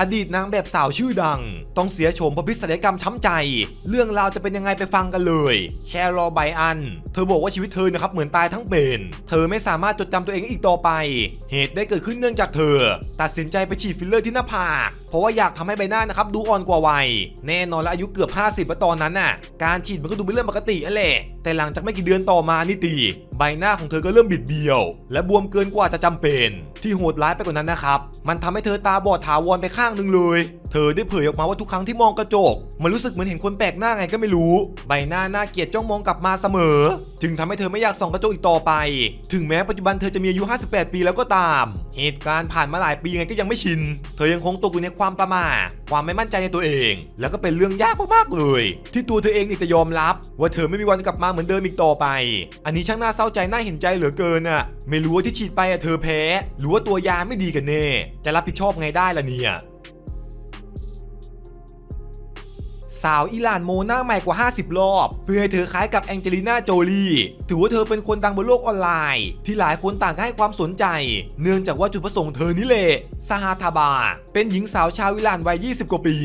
อดีตนางแบบสาวชื่อดัง ต้องเสียโฉมเพราะพิษศัลยกรรมช้ำใจ เรื่องราวจะเป็นยังไงไปฟังกันเลยแครอไบอัน เธอบอกว่าชีวิตเธอนะครับเหมือนตายทั้งเป็น เธอไม่สามารถจดจำตัวเองอีกต่อไป เหตุได้เกิดขึ้นเนื่องจากเธอ ตัดสินใจไปฉีดฟิลเลอร์ที่หน้าผากเพราะว่าอยากทำให้ใบหน้านะครับดูอ่อนกว่าวัย แน่นอนและอายุเกือบ 50แล้วตอนนั้นน่ะ การฉีดมันก็ดูเป็นเรื่องปกตินั่นแหละแต่หลังจากไม่กี่เดือนต่อมานี่ตี ใบหน้าของเธอก็เริ่มบิดเบี้ยว และบวมเกินกว่าจะจำเป็น ที่โหดร้ายไปกว่านั้นนะครับมันทำให้เธอตาบอดถาวรไปข้างหนึ่งเลย เธอได้เผยออกมาว่าทุกครั้งที่มองกระจก มันรู้สึกเหมือนเห็นคนแปลกหน้าไงก็ไม่รู้ ใบหน้าน่าเกลียดจ้องมองกลับมาเสมอ จึงทำให้เธอไม่อยากส่องกระจกอีกต่อไป ถึงแม้ปัจจุบันเธอจะมีอายุ 58 ปีแล้วก็ตาม เหตุการณ์ผ่านมาหลายปีไงก็ยังไม่ชิน เธอยังคงตกอยู่ในความประมาทความไม่มั่นใจในตัวเอง แล้วก็เป็นเรื่องยากมากๆเลย ที่ตัวเธอเองนี่จะยอมรับ ว่าเธอไม่มีวันกลับมาเหมือนเดิมอีกต่อไป อันนี้ช่างน่าเศร้าใจน่าเห็นใจเหลือเกินอะไม่รู้ว่าที่ฉีดไปอะเธอแพ้ หรือว่าตัวยาไม่ดีกันแน่ จะรับผิดชอบไงได้ล่ะเนี่ย สาวอิหร่านโมหน้าใหม่กว่า 50 รอบ เพื่อให้เธอคล้ายกับแองเจลิน่าโจลีถือว่าเธอเป็นคนดังบนโลกออนไลน์ ที่หลายคนต่างก็ให้ความสนใจ เนื่องจากว่าจุดประสงค์เธอนี่แหละซาฮาทาบา เป็นหญิงสาวชาวอิหร่านวัย 20 กว่าปี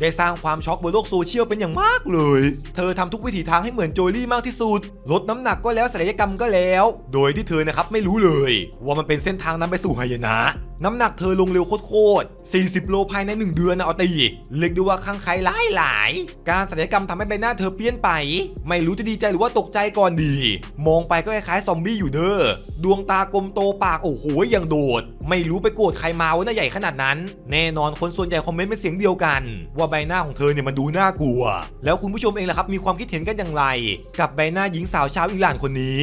ได้สร้างความช็อกบนโลกโซเชียลเป็นอย่างมากเลย เธอทำทุกวิถีทางให้เหมือนโจลี่มากที่สุด ลดน้ำหนักก็แล้วศัลยกรรมก็แล้ว โดยที่เธอนะครับไม่รู้เลย ว่ามันเป็นเส้นทางนำไปสู่หายนะน้ำหนักเธอลงเร็วโคตรๆ40 โลภายใน 1 เดือนนะเอาตีเรียกได้ว่าข้างใครหลายหลายๆการศัลยกรรมทำให้ใบหน้าเธอเปลี่ยนไป ไม่รู้จะดีใจหรือว่าตกใจก่อนดี มองไปก็คล้ายๆซอมบี้อยู่เด้อ ดวงตากลมโตปากโอ้โหยังโดด ไม่รู้ไปโกรธใครมาวะหน้าใหญ่ขนาดนั้น แน่นอนคนส่วนใหญ่คอมเมนต์เป็นเสียงเดียวกัน ว่าใบหน้าของเธอเนี่ยมันดูน่ากลัว แล้วคุณผู้ชมเองล่ะครับมีความคิดเห็นกันอย่างไร กับใบหน้าหญิงสาวชาวอิหร่านคนนี้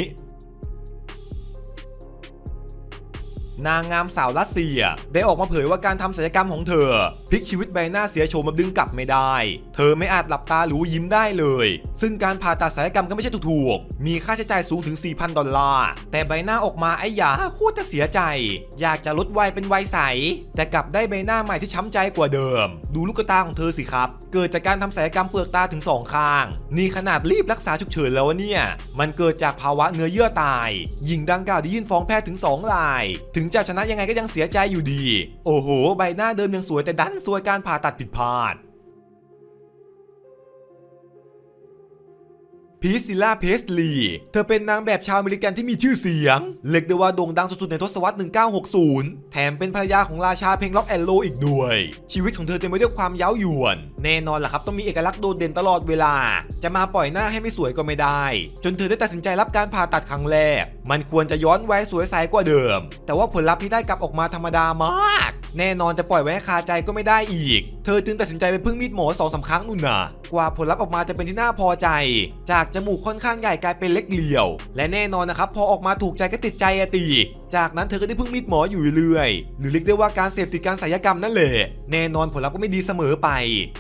นางงามสาวรัสเซีย ได้ออกมาเผยว่าการทำศัลยกรรมของเธอพลิกชีวิตใบหน้าเสียโฉมแบบดึงกลับไม่ได้ เธอไม่อาจหลับตาหรือยิ้มได้เลย ซึ่งการผ่าตัดศัลยกรรมก็ไม่ใช่ถูกๆ มีค่าใช้จ่ายสูงถึง 4,000 ดอลลาร์ แต่ใบหน้าออกมาไอ้หยาโคตรจะเสียใจ อยากจะลดวัยเป็นวัยใส แต่กลับได้ใบหน้าใหม่ที่ช้ำใจกว่าเดิม ดูลูกตาของเธอสิครับ เกิดจากการทำศัลยกรรมเปลือกตาถึงสองข้าง นี่ขนาดรีบรักษาฉุกเฉินแล้วเนี่ย มันเกิดจากภาวะเนื้อเยื่อตาย หญิงดังกล่าวได้ยื่นฟ้องแพทย์ถึง 2 ราย ถึงจะชนะยังไงก็ยังเสียใจอยู่ดี โอ้โห ใบหน้าเดิมยังสวยแต่ดันสวยการผ่าตัดผิดพลาด พีซิล่าเพสลีเธอเป็นนางแบบชาวอเมริกันที่มีชื่อเสียงเรียกได้ว่าโด่งดังสุดๆในทศวรรษ 1960 แถมเป็นภรรยาของราชาเพลงล็อกแอนโลอีกด้วย ชีวิตของเธอเต็มไปด้วยความเย้าหยวน แน่นอนล่ะครับต้องมีเอกลักษณ์โดดเด่นตลอดเวลา จะมาปล่อยหน้าให้ไม่สวยก็ไม่ได้ จนเธอได้ตัดสินใจรับการผ่าตัดครั้งแรก มันควรจะย้อนวัยสวยใสกว่าเดิม แต่ว่าผลลัพธ์ที่ได้กลับออกมาธรรมดามาก แน่นอนจะปล่อยไว้คาใจก็ไม่ได้อีก เธอจึงตัดสินใจไปพึ่งมีดหมอสองสามครั้งนู่นน่ะ กว่าผลลัพธ์ออกมาจะเป็นที่น่าพอใจ จากจมูกค่อนข้างใหญ่กลายเป็นเล็กเหลี่ยว และแน่นอนนะครับพอออกมาถูกใจก็ติดใจอะตีจากนั้นเธอก็ได้พึ่งมีดหมออยู่เรื่อย หรือเรียกได้ว่าการเสพติดการศัลยกรรมนั่นแหละแน่นอนผลลัพธ์ก็ไม่ดีเสมอไป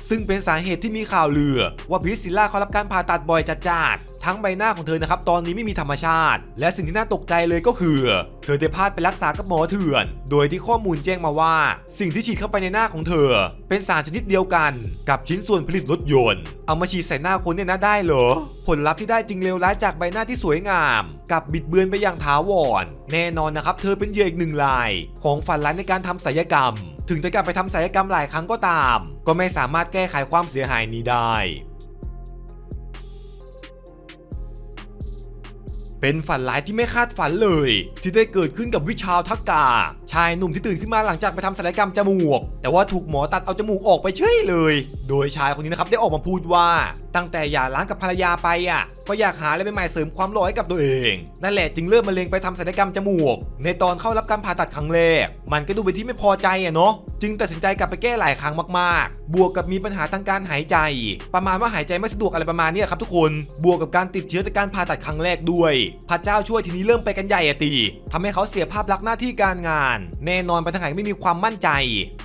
ซึ่งเป็นสาเหตุที่มีข่าวลือ ว่าพิซซิลล่าเขารับการผ่าตัดบ่อยจัดๆทั้งใบหน้าของเธอนะครับตอนนี้ไม่มีธรรมชาติ และสิ่งที่น่าตกใจเลยก็คือ เธอได้พลาดไปรักษากับหมอเถื่อน โดยที่ข้อมูลแจ้งมาว่าสิ่งที่ฉีดเข้าไปในหน้าของเธอ เป็นสารชนิดเดียวกันกับชิ้นส่วนผลิตรถยนต์ เอามาฉีดใส่หน้าคนเนี่ยนะได้เหรอ ผลลัพธ์ที่ได้จริงเลวร้ายจากใบหน้าที่สวยงาม กับบิดเบือนไปอย่างถาวร แน่นอนนะครับ เธอเป็นเหยื่ออีกหนึ่งราย ของฝันร้ายในการทำศัลยกรรม ถึงจะกลับไปทำศัลยกรรมหลายครั้งก็ตาม ก็ไม่สามารถแก้ไขความเสียหายนี้ได้ เป็นฝันร้ายที่ไม่คาดฝันเลย ที่ได้เกิดขึ้นกับวิชาลทักกา ชายหนุ่มที่ตื่นขึ้นมาหลังจากไปทำศัลยกรรมจมูก แต่ว่าถูกหมอตัดเอาจมูกออกไปเฉยเลย โดยชายคนนี้นะครับได้ออกมาพูดว่า ตั้งแต่หย่าร้างกับภรรยาไปอะก็อยากหาอะไรใหม่ๆเสริมความหล่อให้กับตัวเอง นั่นแหละจึงเริ่มมาเลงไปทำศัลยกรรมจมูก ในตอนเข้ารับการผ่าตัดครั้งแรก มันก็ดูเป็นที่ไม่พอใจอะเนาะจึงตัดสินใจกลับไปแก้หลายครั้งมากๆ บวกกับมีปัญหาทางการหายใจ ประมาณว่าหายใจไม่สะดวกอะไรประมาณนี้ครับทุกคน บวกกับการติดเชื้อจากการผ่าตัดครั้งแรกด้วยพระเจ้าช่วยทีนี้เริ่มไปกันใหญ่อะตีทำให้เขาเสียภาพลักษณ์หน้าที่การงาน แน่นอนไปทางไหนไม่มีความมั่นใจ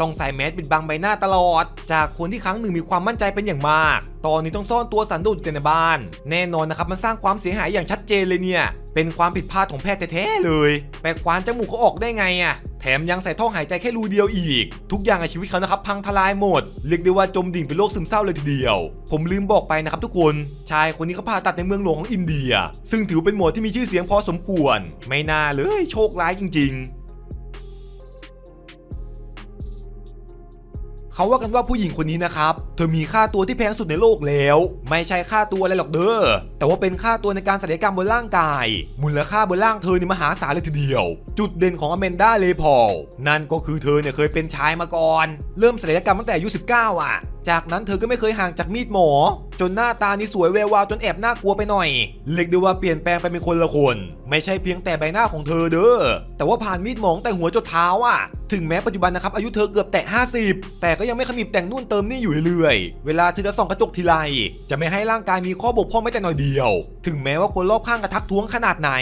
ต้องใส่แมสปิดบังใบหน้าตลอด จากคนที่ครั้งหนึ่งมีความมั่นใจเป็นอย่างมาก ตอนนี้ต้องซ่อนตัวสันโดษอยู่ในบ้าน แน่นอนนะครับมันสร้างความเสียหายอย่างชัดเจนเลยเนี่ย เป็นความผิดพลาดของแพทย์แท้ๆเลยไปควานจมูกเขาออกได้ไงอะแถมยังใส่ท่อหายใจแค่รูเดียวอีก ทุกอย่างในชีวิตเขานะครับพังทลายหมด เรียกได้ว่าจมดิ่งเป็นโรคซึมเศร้าเลยทีเดียว ผมลืมบอกไปนะครับทุกคน ชายคนนี้เขาผ่าตัดในเมืองหลวงของอินเดีย ซึ่งถือเป็นหมอที่มีชื่อเสียงพอสมควร ไม่น่าเลยโชคร้ายจริง ๆ เขาว่ากันว่าผู้หญิงคนนี้นะครับ เธอมีค่าตัวที่แพงสุดในโลกแล้ว ไม่ใช่ค่าตัวอะไรหรอกเด้อ แต่ว่าเป็นค่าตัวในการศัลยกรรมบนร่างกาย มูลค่าบนร่างเธอนี่มหาศาลเลยทีเดียว จุดเด่นของอเมนดาเลพอลนั่นก็คือเธอเนี่ยเคยเป็นชายมาก่อน เริ่มศัลยกรรมตั้งแต่อายุ19 อะ จากนั้นเธอก็ไม่เคยห่างจากมีดหมอ จนหน้าตานี่สวยแวววาวจนแอบน่ากลัวไปหน่อย เรียกได้ว่าเปลี่ยนแปลงไปเป็นคนละคน ไม่ใช่เพียงแต่ใบหน้าของเธอเด้อ แต่ว่าผ่านมีดหมองแต่หัวจนเท้าอะ ถึงแม้ปัจจุบันนะครับอายุเธอเกือบแตะ 50 แต่ก็ยังไม่ขมิบแต่งนู่นเติมนี่อยู่เรื่อย เวลาเธอจะส่องกระจกทีไร จะไม่ให้ร่างกายมีข้อบกพร่องแม้แต่น่อยเดียว ถึงแม้ว่าคนรอบข้างกระทักท้วงขนาดไหน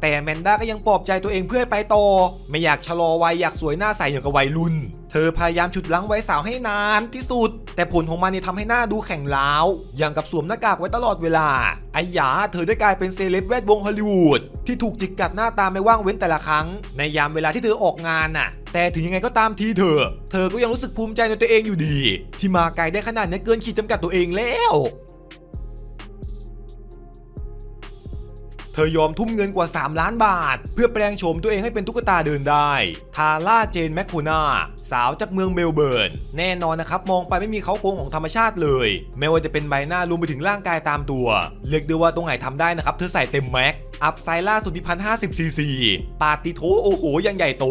แต่แมนด้าก็ยังปลอบใจตัวเองเพื่อไปต่อ ไม่อยากชะลอวัยอยากสวยหน้าใสอย่างกับวัยรุ่น เธอพยายามฉุดรั้งไว้สาวให้นานที่สุด แต่ผลของมันเนี่ยทำให้หน้าดูแข็งล้าว อย่างกับสวมหน้ากากไว้ตลอดเวลาไอ้หยาเธอได้กลายเป็นเซเลบแวดวงฮอลลีวูดที่ถูกจิกกัดหน้าตาไม่ว่างเว้นแต่ละครั้ง ในยามเวลาที่เธอออกงานน่ะ แต่ถึงยังไงก็ตามทีเธอ เธอก็ยังรู้สึกภูมิใจในตัวเองอยู่ดี ที่มาไกลได้ขนาดนี้เกินขีดจำกัดตัวเองแล้ว ธอยอมทุ่มเงินกว่า 3 ล้านบาท เพื่อแปลงโฉมตัวเองให้เป็นตุ๊กตาเดินได้ทาร่าเจนแมคโคนาสาวจากเมืองเมลเบิร์น แน่นอนนะครับ มองไปไม่มีเขาโครงของธรรมชาติเลย ไม่ว่าจะเป็นใบหน้ารวมไปถึงร่างกายตามตัว เรียกได้ว่าตรงไหนทำได้นะครับ เธอใส่เต็มแม็ก อัพไซด์ล่าสุดที่พันห้าสิบซีซีปาติโถโอ้โหยังใหญ่โต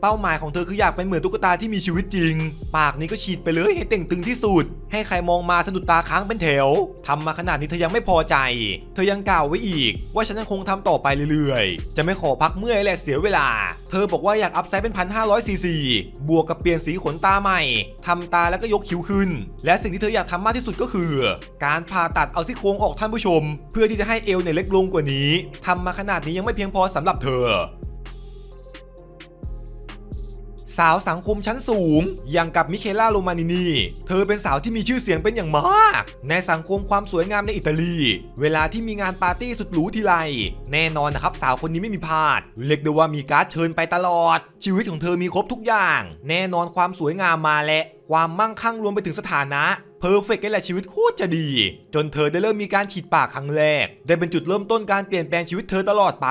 เป้าหมายของเธอคืออยากเป็นเหมือนตุ๊กตาที่มีชีวิตจริง ปากนี้ก็ฉีดไปเลยให้เต่งตึงที่สุด ให้ใครมองมาสะดุดตาค้างเป็นแถวทำมาขนาดนี้เธอยังไม่พอใจ เธอยังกล่าวไว้อีก ว่าฉันยังคงทำต่อไปเรื่อยๆ จะไม่ขอพักเมื่อยและเสียเวลา เธอบอกว่าอยากอัพไซด์เป็นพันห้าร้อยซีซีบวกกับเปลี่ยนสีขนตาใหม่ทำตาแล้วก็ยกคิ้วขึ้น และสิ่งที่เธออยากทำมากที่สุดก็คือ การผ่าตัดเอาซี่โครงออกท่านผู้ชม เพื่อที่จะให้เอวเนี่ยเล็กลงกว่านี้ทำมาขนาดนี้ยังไม่เพียงพอสำหรับเธอ สาวสังคมชั้นสูง อย่างกับมิเคล่าโรมานินี เธอเป็นสาวที่มีชื่อเสียงเป็นอย่างมาก ในสังคมความสวยงามในอิตาลี เวลาที่มีงานปาร์ตี้สุดหรูทีไรแน่นอนนะครับสาวคนนี้ไม่มีพลาด เรียกได้ว่ามีการ์ดเชิญไปตลอด ชีวิตของเธอมีครบทุกอย่าง แน่นอนความสวยงามมาและ ความมั่งคั่งรวมไปถึงสถานะเพอร์เฟกต์แหละชีวิตโคตรจะดี จนเธอได้เริ่มมีการฉีดปากครั้งแรก ได้เป็นจุดเริ่มต้นการเปลี่ยนแปลงชีวิตเธอตลอดไป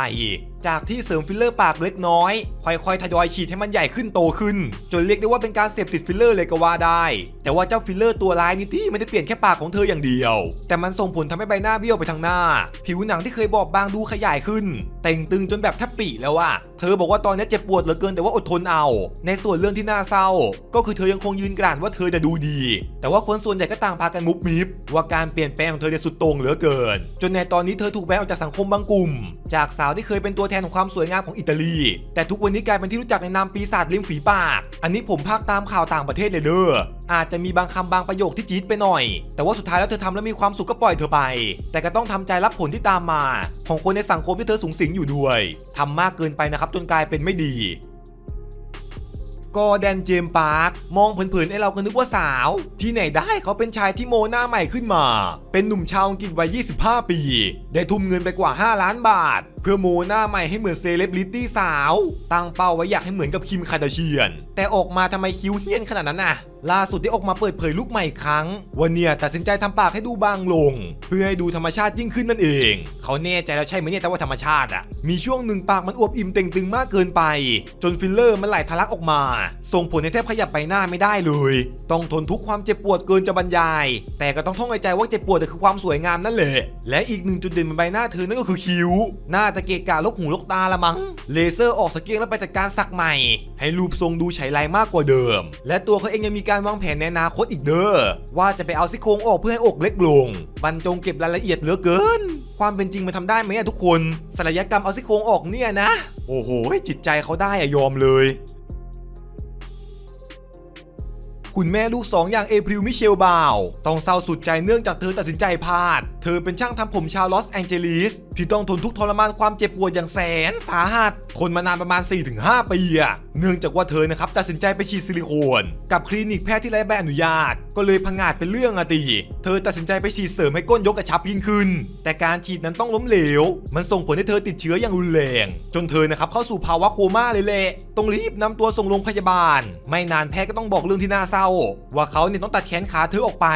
จากที่เสริมฟิลเลอร์ปากเล็กน้อย ค่อยๆ ทยอยฉีดให้มันใหญ่ขึ้นโตขึ้น จนเรียกได้ว่าเป็นการเสพติดฟิลเลอร์เลยก็ว่าได้ แต่ว่าเจ้าฟิลเลอร์ตัวร้ายนี่ที่ไม่ได้เปลี่ยนแค่ปากของเธออย่างเดียว แต่มันส่งผลทำให้ใบหน้าเบี้ยวไปทางหน้า ผิวหนังที่เคยบอบบางดูขยายขึ้นเต่งตึงจนแบบแทบปีแล้วอะเธอบอกว่าตอนนี้เจ็บปวดเหลือเกินแต่ว่าอดทนเอา ในส่วนเรื่องที่น่าเศร้า ก็คือเธอยังคงยืนกรานว่าเธอจะดูดี แต่ว่าคนส่วนใหญ่ก็ต่างพากันมุบมิบว่าการเปลี่ยนแปลงของเธอเนี่ยสุดโต่งเหลือเกิน จนในตอนนี้เธอถูกแบนออกจากสังคมบางกลุ่ม จากสาวที่เคยเป็นตัวแทนของความสวยงามของอิตาลี แต่ทุกวันนี้กลายเป็นที่รู้จักในนามปีศาจริมฝีปาก อันนี้ผมภาคตามข่าวต่างประเทศเลยเด้ออาจจะมีบางคำบางประโยคที่จี๊ดไปหน่อย แต่ว่าสุดท้ายแล้วเธอทำแล้วมีความสุขก็ปล่อยเธอไป แต่ก็ต้องทำใจรับผลที่ตามมา ของคนในสังคมที่เธอสูงสิงอยู่ด้วยทำมากเกินไปนะครับจนกลายเป็นไม่ดี ก็แดนเจมส์ปาร์คมองเผินๆไอเราก็นึกว่าสาว ที่ไหนได้เขาเป็นชายที่โมหน้าใหม่ขึ้นมา เป็นหนุ่มชาวอังกฤษวัย 25 ปี ได้ทุ่มเงินไปกว่า 5 ล้านบาทเพื่อโมหน้าใหม่ให้เหมือนเซเลบริตี้สาว ตั้งเป้าไว้อยากให้เหมือนกับคิมคาดาเชียน แต่ออกมาทำไมคิ้วเฮี้ยนขนาดนั้นน่ะ ล่าสุดได้ออกมาเปิดเผยลุกใหม่ครั้ง วันเนี่ยตัดสินใจทำปากให้ดูบางลง เพื่อให้ดูธรรมชาติยิ่งขึ้นนั่นเอง เขาแน่ใจแล้วใช่ไหมเนี่ยแต่ว่าธรรมชาติอะมีช่วงหนึ่งปากมันอวบอิ่มเต่งตึงมากเกินไป จนฟิลเลอร์มันไหลทะลักออกมา ส่งผลให้แทบขยับใบหน้าไม่ได้เลย ต้องทนทุกความเจ็บปวดเกินจะบรรยาย แต่ก็ต้องท่องในใจว่าเจ็บปวดแต่คือความสวยงามนั่นแหละ และอีกหนึ่งจุดเด่นบนใบหน้าเธอนั่นก็คือคิ้ว หน้าตะเกะกะลกหูลกตาละมั้ง เลเซอร์ออกสเกียงแล้วไปจัดการสักใหม่ ให้รูปทรงดูใช้ไรมากกว่าเดิม และตัวเขาเองยังมีการวางแผนในอนาคตอีกเด้อ ว่าจะไปเอาซี่โครงออกเพื่อให้อกเล็กลง บรรจงเก็บรายละเอียดเหลือเกิน ความเป็นจริงมันทำได้ไหมอะทุกคนศัลยกรรมเอาซี่โครงออกเนี่ยนะ โอ้โหจิตใจเขาได้อะยอมเลย คุณแม่ลูกสองอย่างเอพริลมิเชลบาวต้องเศร้าสุดใจเนื่องจากเธอตัดสินใจพลาด เธอเป็นช่างทำผมชาวลอสแองเจลิสที่ต้องทนทุกข์ทรมานความเจ็บปวดอย่างแสนสาหัสทนมานานประมาณ 4-5 ปีอะเนื่องจากว่าเธอนะครับตัดสินใจไปฉีดซิลิโคนกับคลินิกแพทย์ที่ไร้ใบอนุญาต ก็เลยพังอาจเป็นเรื่องอะตีเธอตัดสินใจไปฉีดเสริมให้ก้นยกกระชับยิ่งขึ้น แต่การฉีดนั้นต้องล้มเหลว มันส่งผลให้เธอติดเชื้ออย่างรุนแรง จนเธอนะครับเข้าสู่ภาวะโคม่าเลยแหละต้องรีบนำตัวส่งโรงพยาบาล ไม่นานแพทย์ก็ต้องบอกเรื่องที่น่าเศร้า ว่าเขาเนี่ยต้องตัดแขนขาเธอออกไป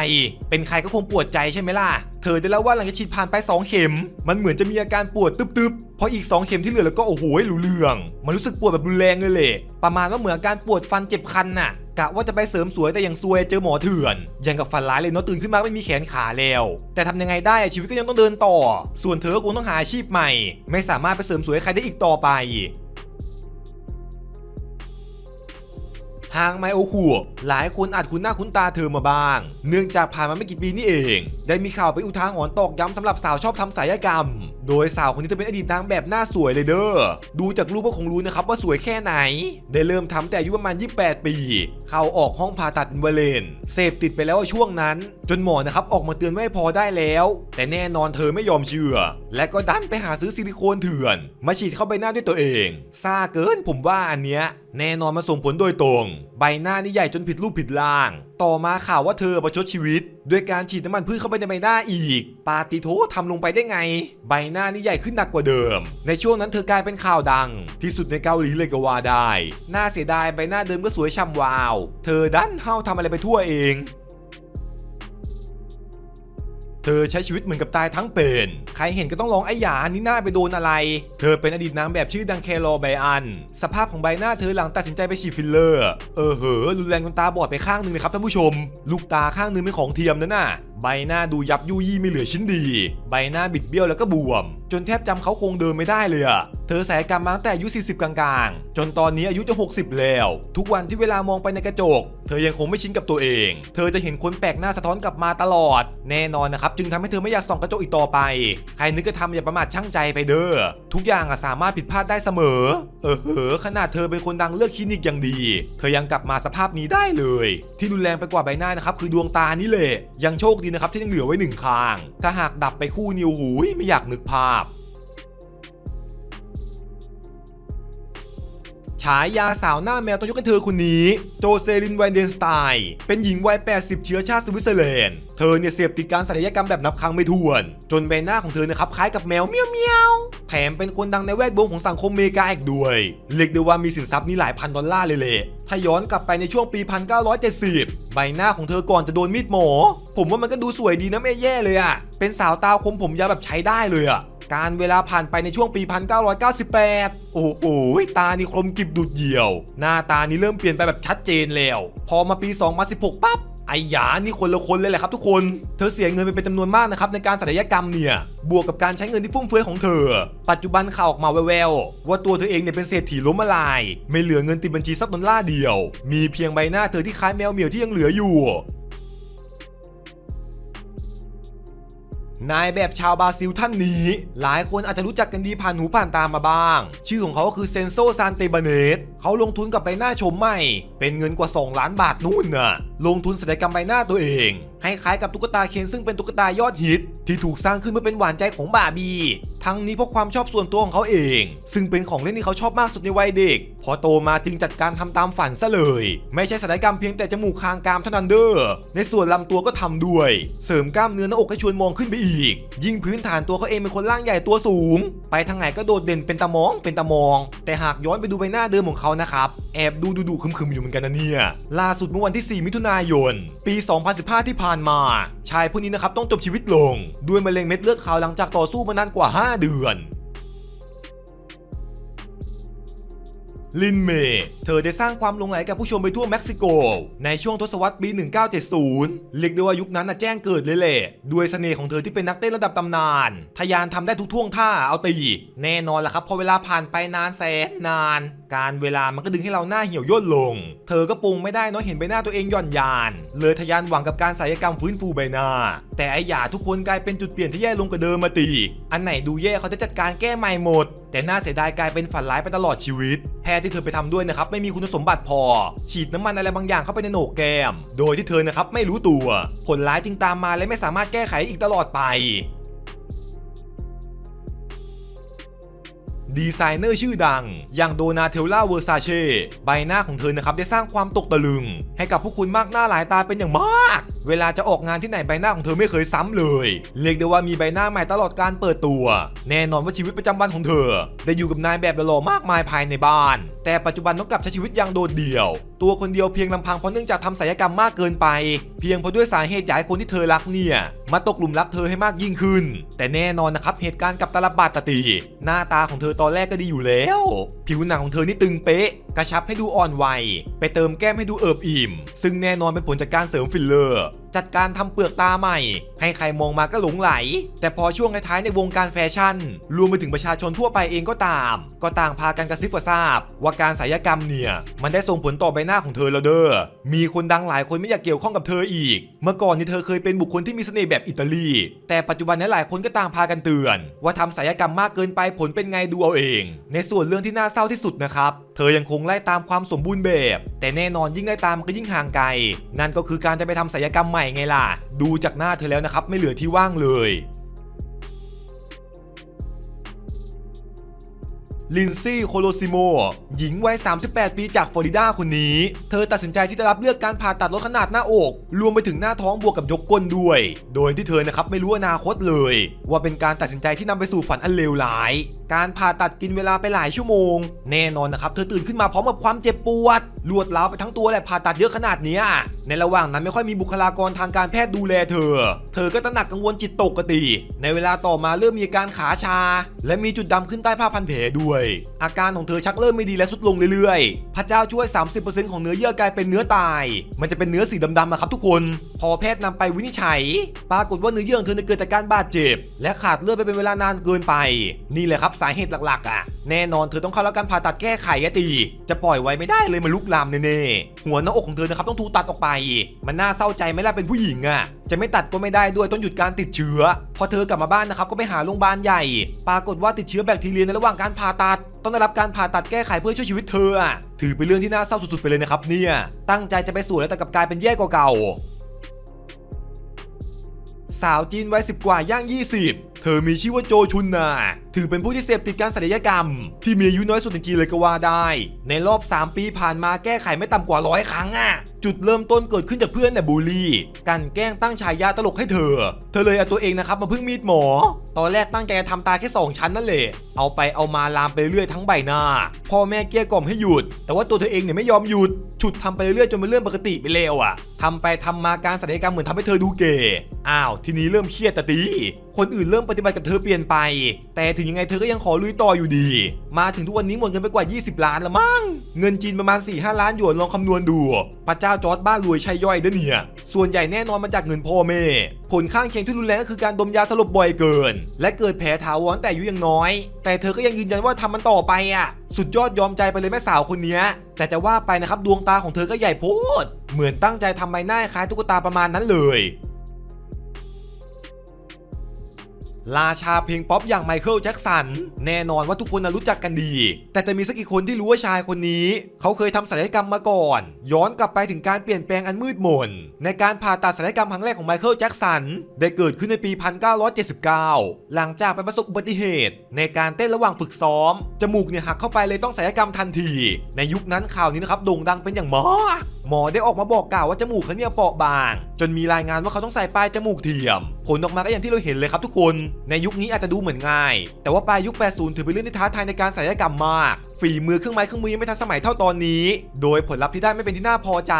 เป็นใครก็คงปวดใจใช่ไหมล่ะเธอได้แล้วว่าหลังจากฉีดผ่านไป 2 เข็ม มันเหมือนจะมีอาการปวดตึบๆพออีก 2 เข็มที่เหลือแล้วก็โอ้โหรู้เรื่อง มันรู้สึกปวดแบบรุนแรงเลยแหละประมาณว่าเหมือนการปวดฟันเจ็บคันน่ะกะว่าจะไปเสริมสวยแต่ยังซวยเจอหมอเถื่อน ยังกับฟันร้ายเลยเนาะตื่นขึ้นมาไม่มีแขนขาแล้ว แต่ทำยังไงได้ชีวิตก็ยังต้องเดินต่อ ส่วนเธอก็คงต้องหาอาชีพใหม่ ไม่สามารถไปเสริมสวยให้ใครได้อีกต่อไป ทางไมโอคูหลายคนอาจคุ้นหน้าคุ้นตาเธอมาบ้าง เนื่องจากผ่านมาไม่กี่ปีนี่เอง ได้มีข่าวไปอุทาหรณ์ตอกย้ำสำหรับสาวชอบทำศัลยกรรม โดยสาวคนนี้เธอเป็นอดีตนางแบบหน้าสวยเลยเด้อ ดูจากรูปก็คงรู้นะครับว่าสวยแค่ไหน ได้เริ่มทำแต่อายุประมาณ 28 ปี เข้าออกห้องผ่าตัดเป็นวเลนเสพติดไปแล้วช่วงนั้น จนหมอนะครับออกมาเตือนว่าพอได้แล้ว แต่แน่นอนเธอไม่ยอมเชื่อ และก็ดันไปหาซื้อซิลิโคนเถื่อน มาฉีดเข้าใบหน้าด้วยตัวเองซาเกินผมว่าอันเนี้ย แน่นอนมาส่งผลโดยตรง ใบหน้านี่ใหญ่จนผิดรูปผิดร่าง ต่อมาข่าวว่าเธอประชดชีวิต ด้วยการฉีดน้ำมันพืชเข้าไปในใบหน้าอีก ปาติโททำลงไปได้ไง ใบหน้านี่ใหญ่ขึ้นหนักกว่าเดิม ในช่วงนั้นเธอกลายเป็นข่าวดัง ที่สุดในเกาหลีเลยก็ว่าได้ น่าเสียดายใบหน้าเดิมก็สวยช่ำวาว เธอดันเฮาทำอะไรไปทั่วเอง เธอใช้ชีวิตเหมือนกับตายทั้งเป็น ใครเห็นก็ต้องร้องไอ้หยานี่หน้าไปโดนอะไร เธอเป็นอดีตนางแบบชื่อดังแคลอไบอัน สภาพของใบหน้าเธอหลังตัดสินใจไปฉีดฟิลเลอร์ เออเหอะรุนแรงจนตาบอดไปข้างหนึงเลยครับท่านผู้ชม ลูกตาข้างหนึงเป็นของเทียมนะน่ะ ใบหน้าดูยับยุยี่ไม่เหลือชิ้นดี ใบหน้าบิดเบี้ยวแล้วก็บวม จนแทบจำเขาคงเดิมไม่ได้เลยอะเธอสายกรรมมาตั้งแต่อายุ 40 กลางๆ จนตอนนี้อายุจะ 60 แล้ว ทุกวันที่เวลามองไปในกระจก เธอยังคงไม่ชินกับตัวเอง เธอจะเห็นคนแปลกหน้าสะท้อนกลับมาตลอด แน่นอนนะครับจึงทำให้เธอไม่อยากส่องกระจกอีกต่อไป ใครนึกจะทำอย่าประมาทช่างใจไปเด้อ ทุกอย่างอะสามารถผิดพลาดได้เสมอ เออเหอขนาดเธอเป็นคนดังเลือกคลินิกอย่างดี เธอยังกลับมาสภาพนี้ได้เลย ที่รุนแรงไปกว่าใบหน้านะครับคือดวงตานี่แหละ ยังโชคดีนะครับที่ยังเหลือไว้หนึ่งข้าง ถ้าหากดับไปคู่นิวหูยไม่อยากนึกภาพฉายาสาวหน้าแมวต้องยกให้เธอคนนี้ โจเซลินไวเดนสไตน์เป็นหญิงวัย 80 เชื้อชาติสวิตเซอร์แลนด์ เธอเนี่ยเสพติดการศัลยกรรมแบบนับครั้งไม่ถ้วน จนใบหน้าของเธอนะครับคล้ายกับแมวเมียวเมียวแถมเป็นคนดังในแวดวงของสังคมเมกาอีกด้วยเรียกได้ว่ามีสินทรัพย์นี่หลายพันดอลลาร์เลยแหละถ้าย้อนกลับไปในช่วงปี 1970 ใบหน้าของเธอก่อนจะโดนมีดหมอ ผมว่ามันก็ดูสวยดีนะไม่แย่เลยอะเป็นสาวตาคมผมยาวแบบใช้ได้เลยอะการเวลาผ่านไปในช่วงปี 1998 โอ้โห ตานี่คมกริบดูดเหี่ยว หน้าตานี่เริ่มเปลี่ยนไปแบบชัดเจนแล้ว พอมาปี 2016 ปั๊บ ไอหยานี่คนละคนเลยแหละครับทุกคน เธอเสียเงินไปเป็นจำนวนมากนะครับในการศัลยกรรมเนี่ย บวกกับการใช้เงินที่ฟุ่มเฟือยของเธอ ปัจจุบันข่าวออกมาแววๆว่าตัวเธอเองเนี่ยเป็นเศรษฐีล้มละลาย ไม่เหลือเงินติดบัญชีสักดอลลาร์เดียว มีเพียงใบหน้าเธอที่คล้ายแมวเหมียวที่ยังเหลืออยู่ นายแบบชาวบราซิลท่านนี้ หลายคนอาจจะรู้จักกันดีผ่านหูผ่านตามาบ้าง ชื่อของเขาก็คือเซนโซซานเตบาเนสเขาลงทุนกับใบหน้าชมใหม่ เป็นเงินกว่า 2 ล้านบาทนู่นน่ะ ลงทุนศัลยกรรมใบหน้าตัวเอง ให้คล้ายกับตุ๊กตาเคนซึ่งเป็นตุ๊กตายอดฮิต ที่ถูกสร้างขึ้นเพื่อเป็นหวานใจของบาร์บี้ ทั้งนี้เพราะความชอบส่วนตัวของเขาเอง ซึ่งเป็นของเล่นที่เขาชอบมากสุดในวัยเด็ก พอโตมาจึงจัดการทำตามฝันซะเลย ไม่ใช่ศัลยกรรมเพียงแต่จมูกคางกรามเท่านั้นเด้อ ในส่วนลำตัวก็ทำด้วย เสริมกล้ามเนื้อหน้าอกให้ชวนมองขึ้นไปอีก ยิ่งพื้นฐานตัวเขาเองเป็นคนร่างใหญ่ตัวสูง ไปทางไหนก็โดดเด่นเป็นตามองเป็นตามอง แต่หากย้อนไปดูใบหน้าเดิมของเขานะครับแอบดูดูดูคึมๆอยู่เหมือนกันนะเนี่ยล่าสุดเมื่อวันที่ 4 มิถุนายน ปี 2015 ที่ผ่านมา ชายผู้นี้นะครับต้องจบชีวิตลง ด้วยมะเร็งเม็ดเลือดขาวหลังจากต่อสู้มานานกว่า 5 เดือนลินเม เธอได้สร้างความหลงไหลกับผู้ชมไปทั่วเม็กซิโก ในช่วงทศวรรษปี 1970 เรียกได้ว่ายุคนั้นน่ะแจ้งเกิดเลยแหละ ด้วยเสน่ห์ของเธอที่เป็นนักเต้นระดับตำนานทะยานทำได้ทุกท่วงท่าเอาตี แน่นอนล่ะครับพอเวลาผ่านไปนานแสนนานการเวลามันก็ดึงให้เราหน้าเหี่ยวย่นลง เธอก็ปรุงไม่ได้เนาะเห็นใบหน้าตัวเองหย่อนยาน เลยทะยานหวังกับการศัลยกรรมฟื้นฟูใบหน้า แต่ไอหยาทุกคนกลายเป็นจุดเปลี่ยนที่แย่ลงกว่าเดิมมาตี อันไหนดูแย่เขาจะจัดการแก้ใหม่หมด แต่น่าเสียดายกลายเป็นฝันร้ายไปตลอดชีวิต แพทย์ที่เธอไปทำด้วยนะครับไม่มีคุณสมบัติพอ ฉีดน้ำมันอะไรบางอย่างเข้าไปในโหนกแก้ม โดยที่เธอนะครับไม่รู้ตัว ผลร้ายจึงตามมาและไม่สามารถแก้ไขอีกตลอดไป ดีไซเนอร์ชื่อดัง อย่างโดนาเทลล่าเวอร์ซาเช่ใบหน้าของเธอนะครับได้สร้างความตกตะลึง ให้กับผู้คนมากหน้าหลายตาเป็นอย่างมาก เวลาจะออกงานที่ไหนใบหน้าของเธอไม่เคยซ้ำเลย เรียกได้ว่ามีใบหน้าใหม่ตลอดการเปิดตัว แน่นอนว่าชีวิตประจำวันของเธอ ได้อยู่กับนายแบบหล่อมากมายภายในบ้าน แต่ปัจจุบันต้องกลับใช้ชีวิตอย่างโดดเดี่ยวตัวคนเดียวเพียงลำพังเพราะเนื่องจากทำศัลยกรรมมากเกินไป เพียงเพราะด้วยสาเหตุอยากให้คนที่เธอรักเนี่ยมาตกหลุมรักเธอให้มากยิ่งขึ้น แต่แน่นอนนะครับเหตุการณ์กับตาลปัดตตี หน้าตาของเธอตอนแรกก็ดีอยู่แล้ว ผิวหนังของเธอนี่ตึงเป๊ะ กระชับให้ดูอ่อนวัย ไปเติมแก้มให้ดูเอิบอิ่ม ซึ่งแน่นอนเป็นผลจากการเสริมฟิลเลอร์ จัดการทำเปลือกตาใหม่ ให้ใครมองมาก็หลงไหล แต่พอช่วงท้ายในวงการแฟชั่น รวมไปถึงประชาชนทั่วไปเองก็ตาม ก็ต่างพากันกระซิบกระซาบ ว่าการศัลยกรรมเนี่ยมันได้ส่งผลต่อใบหน้าของเธอแล้วเด้อ มีคนดังหลายคนไม่อยากเกี่ยวข้องกับเธออีก เมื่อก่อนนี่เธอเคยเป็นบุคคลที่มีเสน่ห์แบบอิตาลี แต่ปัจจุบันนี้หลายคนก็ต่างพากันเตือน ว่าทำศัลยกรรมมากเกินไปผลเป็นไงดูเอาเอง ในส่วนเรื่องที่น่าเศร้าที่สุดนะครับ เธอยังคงไล่ตามความสมบูรณ์แบบ แต่แน่นอนยิ่งไล่ตามก็ยิ่งห่างไกล นั่นก็คือการจะไปทำศัลยกรรมใหม่ไงล่ะ ดูจากหน้าเธอแล้วนะครับไม่เหลือที่ว่างเลย ลินซี่โคโลซิโม หญิงวัย 38 ปีจากฟลอริดาคนนี้ เธอตัดสินใจที่จะรับเลือกการผ่าตัดลดขนาดหน้าอก รวมไปถึงหน้าท้องบวกกับยกก้นด้วย โดยที่เธอนะครับไม่รู้อนาคตเลย ว่าเป็นการตัดสินใจที่นำไปสู่ฝันอันเลวร้าย การผ่าตัดกินเวลาไปหลายชั่วโมง แน่นอนนะครับ เธอตื่นขึ้นมาพร้อมกับความเจ็บปวดรวดร้าวไปทั้งตัวแหละผ่าตัดเยอะขนาดนี้ในระหว่างนั้นไม่ค่อยมีบุคลากรทางการแพทย์ดูแลเธอ เธอก็ตระหนักกังวลจิตตกกติ ในเวลาต่อมาเริ่มมีอาการขาชา และมีจุดดำขึ้นใต้ผ้าพันแผลด้วยอาการของเธอชักเริ่มไม่ดีและสุดลงเรื่อยๆ พระเจ้าช่วย 30%ของเนื้อเยื่อกลายเป็นเนื้อตาย มันจะเป็นเนื้อสีดำๆนะครับทุกคน พอแพทย์นำไปวินิจฉัย ปรากฏว่าเนื้อเยื่อของเธอเกิดจากการบาดเจ็บ และขาดเลือดไปเป็นเวลานานเกินไป นี่แหละครับสาเหตุหลักๆอะ แน่นอนเธอต้องเข้ารับการผ่าตัดแก้ไขอะตี จะปล่อยไว้ไม่ได้เลยมันลุกลามแน่ๆหัวหน้าอกของเธอนะครับต้องถูกตัดออกไป มันน่าเศร้าใจไหมล่ะเป็นผู้หญิงอะจะไม่ตัดก็ไม่ได้ด้วยต้องหยุดการติดเชื้อ พอเธอกลับมาบ้านนะครับก็ไปหาโรงพยาบาลใหญ่ ปรากฏว่าติดเชื้อแบคทีเรียในระหว่างการผ่าตัด ต้องได้รับการผ่าตัดแก้ไขเพื่อช่วยชีวิตเธอ ถือเป็นเรื่องที่น่าเศร้าสุดๆไปเลยนะครับเนี่ย ตั้งใจจะไปสวยแล้วแต่กลับกลายเป็นแย่กว่าเก่า สาวจีนวัยสิบกว่าย่าง 20 ธอมีชื่อว่าโจชุนนาถือเป็นผู้ที่เสพติดการศัลยกรรม ที่มีอายุน้อยสุดในจีนเลยก็ว่าได้ ในรอบ 3 ปีผ่านมาแก้ไขไม่ต่ำกว่าร้อยครั้งอะจุดเริ่มต้นเกิดขึ้นจากเพื่อนเนี่ยบูลลี่ กันแกล้งตั้งฉายาตลกให้เธอ เธอเลยเอาตัวเองนะครับมาพึ่งมีดหมอ ตอนแรกตั้งใจจะทำตาแค่2ชั้นนั่นแหละเอาไปเอามาลามไปเรื่อยทั้งใบหน้า พ่อแม่เกลี้ยกล่อมให้หยุด แต่ว่าตัวเธอเองเนี่ยไม่ยอมหยุด ฉุดทำไปเรื่อยจนเป็นเรื่องปกติไปแล้วอะทำไปทำมาการศัลยกรรมเหมือนทำให้เธอดูเก๋อ้าวทีนี้เริ่มเครียดตะตีคนอื่นเริ่มปฏิบัติกับเธอเปลี่ยนไป แต่ถึงยังไงเธอก็ยังขอลุยต่ออยู่ดี มาถึงทุกวันนี้หมดเงินไปกว่า 20 ล้านแล้วมั้ง เงินจีนประมาณ 4-5 ล้านหยวนลองคำนวณดู พระเจ้าจอร์ดบ้านรวยใช่ย่อยเด้อเนี่ย ส่วนใหญ่แน่นอนมาจากเงินพ่อแม่ ผลข้างเคียงที่รุนแรงก็คือการดมยาสลบบ่อยเกิน และเกิดแผลถาวรแต่อายุยังน้อย แต่เธอก็ยังยืนยันว่าทำมันต่อไปอะ สุดยอดยอมใจไปเลยแม่สาวคนนี้แต่จะว่าไปนะครับดวงตาของเธอก็ใหญ่โพด เหมือนตั้งใจทำใบหน้าคล้ายตุ๊กตาประมาณนั้นเลย ราชาเพลงป๊อปอย่างไมเคิลแจ็กสัน แน่นอนว่าทุกคนนะรู้จักกันดี แต่จะมีสักกี่คนที่รู้ว่าชายคนนี้ เขาเคยทำศัลยกรรมมาก่อน ย้อนกลับไปถึงการเปลี่ยนแปลงอันมืดมน ในการผ่าตัดศัลยกรรมครั้งแรกของไมเคิลแจ็กสัน ได้เกิดขึ้นในปี 1979 หลังจากไปประสบอุบัติเหตุ ในการเต้นระหว่างฝึกซ้อม จมูกเนี่ยหักเข้าไปเลยต้องศัลยกรรมทันที ในยุคนั้นข่าวนี้นะครับโด่งดังเป็นอย่างมาก หมอได้ออกมาบอกกล่าวว่าจมูกเขาเนี่ยเปราะบาง จนมีรายงานว่าเขาต้องใส่ปลายจมูกเทียม ผลออกมาก็อย่างที่เราเห็นเลยครับทุกคน ในยุคนี้อาจจะดูเหมือนง่าย แต่ว่าปลายยุค 80 ถือเป็นเรื่องที่ท้าทายในการศัลยกรรมมาก ฝีมือเครื่องไม้เครื่องมือยังไม่ทันสมัยเท่าตอนนี้ โดยผลลัพธ์ที่ได้ไม่เป็นที่น่าพอใจ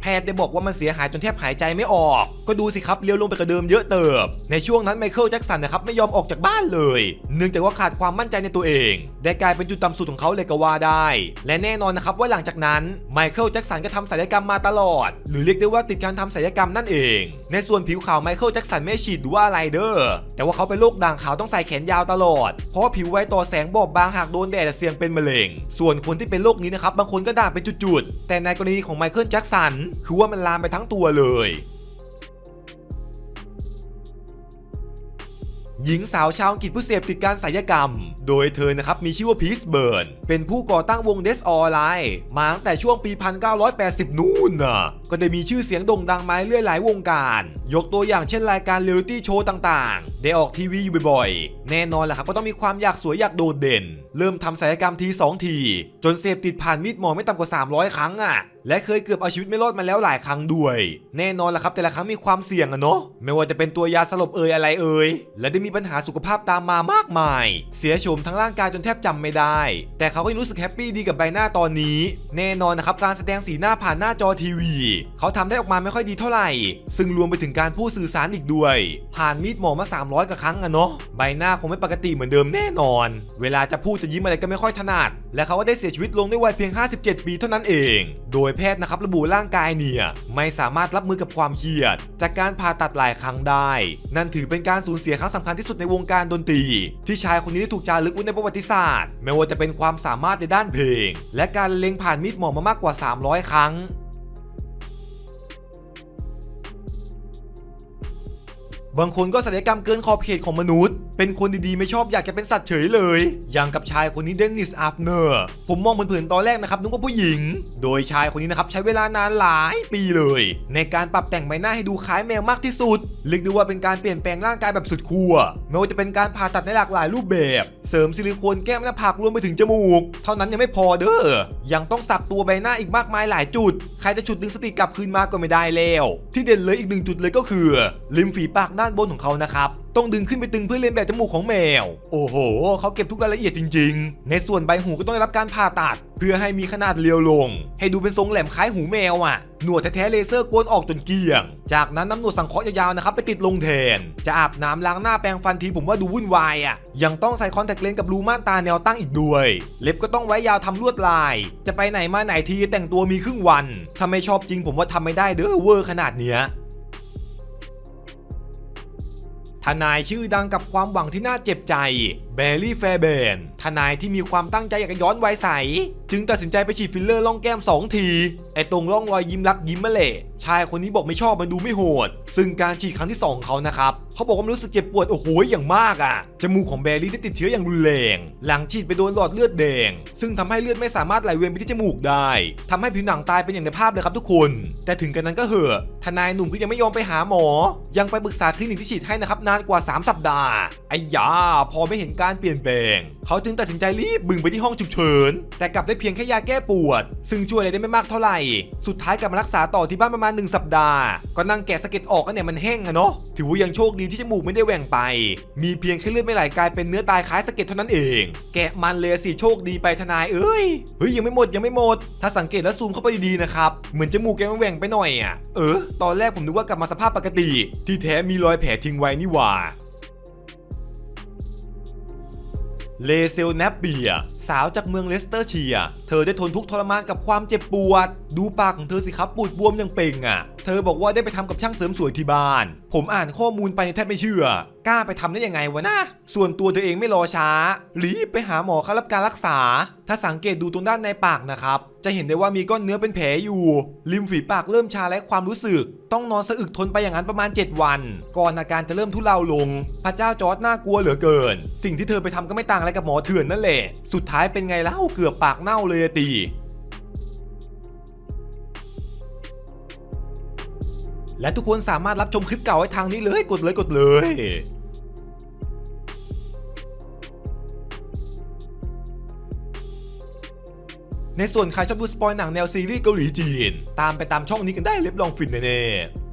แพทย์ได้บอกว่ามันเสียหายจนแทบหายใจไม่ออก ก็ดูสิครับเลี้ยวลงไปกว่าเดิมเยอะเติบ ในช่วงนั้นไมเคิลแจ็คสันนะครับไม่ยอมออกจากบ้านเลย เนื่องจากว่าขาดความมั่นใจในตัวเอง ได้กลายเป็นจุดต่ำสุดของเขาเลยก็ว่าได้ และแน่นอนนะครับว่าหลังจากนั้นไมเคิลแจ็คสันก็ทำศัลยกรรมมาตลอด หรือเรียกได้ว่าติดการทำศัลยกรรมนั่นเอง ในส่วนผิวขาวไมเคิลแจ็คสันไม่ฉีดหรือว่าอะไรเด้อแต่ว่าเขาเป็นโรคด่างขาวต้องใส่แขนยาวตลอด เพราะผิวไวต่อแสงบอบบางหากโดนแดดจะเสี่ยงเป็นมะเร็ง ส่วนคนที่เป็นโรคนี้นะครับบางคนก็ด่างเป็นจุดๆแต่ในกรณีของไมเคิลแจ็คสันคือว่ามันลามไปทั้งตัวเลย หญิงสาวชาวอังกฤษผู้เสพติดการศัลยกรรม โดยเธอนะครับมีชื่อว่าพีซเบิร์นเป็นผู้ก่อตั้งวงเดสออไลน์มาตั้งแต่ช่วงปี 1980 นู่นน่ะก็ได้มีชื่อเสียงโด่งดังมาเรื่อยหลายวงการ ยกตัวอย่างเช่นรายการเรียลิตี้โชว์ต่างๆ ได้ออกทีวีอยู่บ่อยๆ แน่นอนแหละครับก็ต้องมีความอยากสวยอยากโดดเด่น เริ่มทำศัลยกรรมทีสองที จนเสพติดผ่านมีดหมอไม่ต่ำกว่า 300 ครั้งอะและเคยเกือบเอาชีวิตไม่รอดมาแล้วหลายครั้งด้วย แน่นอนแหละครับแต่ละครั้งมีความเสี่ยงอะเนาะไม่ว่าจะเป็นตัวยาสลบเอ่ยอะไรเอ่ยและได้มีปัญหาสุขภาพตามมามากมาย เสียโฉมทั้งร่างกายจนแทบจำไม่ได้ แต่เขาก็ยังรู้สึกแฮปปี้ดีกับใบหน้าตอนนี้ แน่นอนนะครับการแสดงสีหน้าผ่านหน้าจอทีวีเขาทำได้ออกมาไม่ค่อยดีเท่าไหร่ ซึ่งรวมไปถึงการพูดสื่อสารอีกด้วย ผ่านมีดหมอมา 300กว่าครั้งอะเนาะใบหน้าคงไม่ปกติเหมือนเดิมแน่นอน เวลาจะพูดจะยิ้มอะไรก็ไม่ค่อยถนัด และเขาก็ได้เสียชีวิตลงด้วยวัยเพียง 57 ปีเท่านั้นเอง โดยแพทย์นะครับระบุร่างกายเนี่ย ไม่สามารถรับมือกับความเครียด จากการผ่าตัดหลายครั้งได้ นั่นถือเป็นการสูญเสียครั้งสำคัญที่สุดในวงการดนตรี ที่ชายคนนี้ได้ถูกจารึกไว้ในประวัติศาสตร์ ไม่ว่าจะเป็นความสามารถในด้านเพลง และการเล็งผ่านมีดหมอมามากกว่า 300 ครั้ง บางคนก็ศัลยกรรมเกินขอบเขตของมนุษย์ เป็นคนดีๆไม่ชอบอยากจะเป็นสัตว์เฉยเลย อย่างกับชายคนนี้เดนนิสอาฟเนอร์ผมมองเผินๆตอนแรกนะครับนึกว่าผู้หญิง โดยชายคนนี้นะครับใช้เวลานานหลายปีเลย ในการปรับแต่งใบหน้าให้ดูคล้ายแมวมากที่สุดเรียกได้ว่าเป็นการเปลี่ยนแปลงร่างกายแบบสุดขั้วไม่ว่าจะเป็นการผ่าตัดในหลากหลายรูปแบบ เสริมซิลิโคนแก้มหน้าผากรวมไปถึงจมูก เท่านั้นยังไม่พอเด้อยังต้องสักตัวใบหน้าอีกมากมายหลายจุด ใครจะฉุดดึงสติกลับคืนมาก็ไม่ได้แล้ว ที่เด่นเลยอีกหนึ่งจุดเลยก็คือ ริมฝีปากด้านบนของเขานะครับ ต้องดึงขึ้นไปตึงเพื่อเลียนแบบจมูกของแมว โอ้โห เขาเก็บทุกรายละเอียดจริง ๆ ในส่วนใบหูก็ต้องได้รับการผ่าตัด เพื่อให้มีขนาดเรียวลง ให้ดูเป็นทรงแหลมคล้ายหูแมวอะ หนวดแท้ๆเลเซอร์โกนออกจนเกลี้ยง จากนั้นน้ำหนวดสังเคราะห์ยาวๆนะครับไปติดลงแทน จะอาบน้ำล้างหน้าแปรงฟันทีผมว่าดูวุ่นวายอะ ยังต้องใส่คอนแทคเลนส์กับรูม่านตาแนวตั้งอีกด้วย เล็บก็ต้องไว้ยาวทำลวดลาย จะไปไหนมาไหนทีแต่งตัวมีครึ่งวัน ถ้าไม่ชอบจริงผมว่าทำไม่ได้เด้อเวอร์ขนาดเนี้ย ทนายชื่อดังกับความหวังที่น่าเจ็บใจเบลลี่แฟร์แบนทนายที่มีความตั้งใจอยากจะย้อนวัยใสจึงตัดสินใจไปฉีดฟิลเลอร์ล่องแก้ม 2 ที ไอตรงร่องรอยยิ้มรักยิ้มมาเละชายคนนี้บอกไม่ชอบมันดูไม่โหด ซึ่งการฉีดครั้งที่ 2 เขานะครับ เขาบอกว่ามันรู้สึกเจ็บปวดโอ้โหอย่างมากอะ่ะ จมูกของแบรี่ได้ติดเชื้ออย่างรุนแรง หลังฉีดไปโดนหลอดเลือดแดง ซึ่งทำให้เลือดไม่สามารถไหลเวียนไปที่จมูกได้ทำให้ผิวหนังตายเป็นอย่างในภาพเลยครับทุกคน แต่ถึงกันนั้นก็เหอะทนายหนุ่มก็ยังไม่ยอมไปหาหมอ ยังไปปรึกษาคลินิกที่ฉีดให้นะครับนานกว่า 3 สัปดาห์ไอ้ยาพอไม่เห็นการเปลี่ยนแปลง เขาจึงตัดสินใจรีบบึงไปที่ห้องฉุกเฉินแต่กลับได้เพียงแค่ยาแก้ปวด ซึ่งช่วยอะไรได้ไม่มากเท่าไหร่ สุดท้ายกลับมารักษาต่อที่บ้านประมาณ 1 สัปดาห์ ก็นั่งแกะสะเก็ดออกก็เนี่ยมันแห้งอะเนาะ ถือว่ายังโชคดีที่จมูกไม่ได้แหว่งไป มีเพียงแค่เลือดไม่ไหลกลายเป็นเนื้อตายคล้ายสะเก็ดเท่านั้นเอง แกะมันเลยสิโชคดีไปทนายเอ้ย เฮ้ยยังไม่หมดยังไม่หมด ถ้าสังเกตแล้วซูมเข้าไปดีๆนะครับ เหมือนจมูกแกมันแหว่งไปหน่อยอะเออ ตอนแรกผมนึกว่ากลับมาสภาพปกติ ที่แท้มีรอยแผลทิ้งไว้นี่หว่าเลเซลแนปเบีย สาวจากเมืองเลสเตอร์เชีย เธอได้ทนทุกข์ทรมานกับความเจ็บปวด ดูปากของเธอสิครับปูดบวมยังเป่งอะ เธอบอกว่าได้ไปทำกับช่างเสริมสวยที่บ้าน ผมอ่านข้อมูลไปแทบไม่เชื่อ กล้าไปทำได้ยังไงวะนะ ส่วนตัวเธอเองไม่รอช้า รีบไปหาหมอเข้ารับการรักษา ถ้าสังเกตดูตรงด้านในปากนะครับ จะเห็นได้ว่ามีก้อนเนื้อเป็นแผลอยู่ ริมฝีปากเริ่มชาและความรู้สึก ต้องนอนสะอึกทนไปอย่างนั้นประมาณ 7 วัน ก่อนอาการจะเริ่มทุเลาลง พระเจ้าจอร์ดน่ากลัวเหลือเกิน สิ่งที่เธอไปทำก็ไม่ต่างอะไรกับหมอเถื่อนนั่นแหละ สุดท้ายเป็นไงเล่าเกือบปากเน่าเลยตี และทุกคนสามารถรับชมคลิปเก่าไว้ทางนี้เลยกดเลยกดเลยในส่วนใครชอบดูสปอยหนังแนวซีรีส์เกาหลีจีน ตามไปตามช่องนี้กันได้เล็บลองฟินแน่ๆ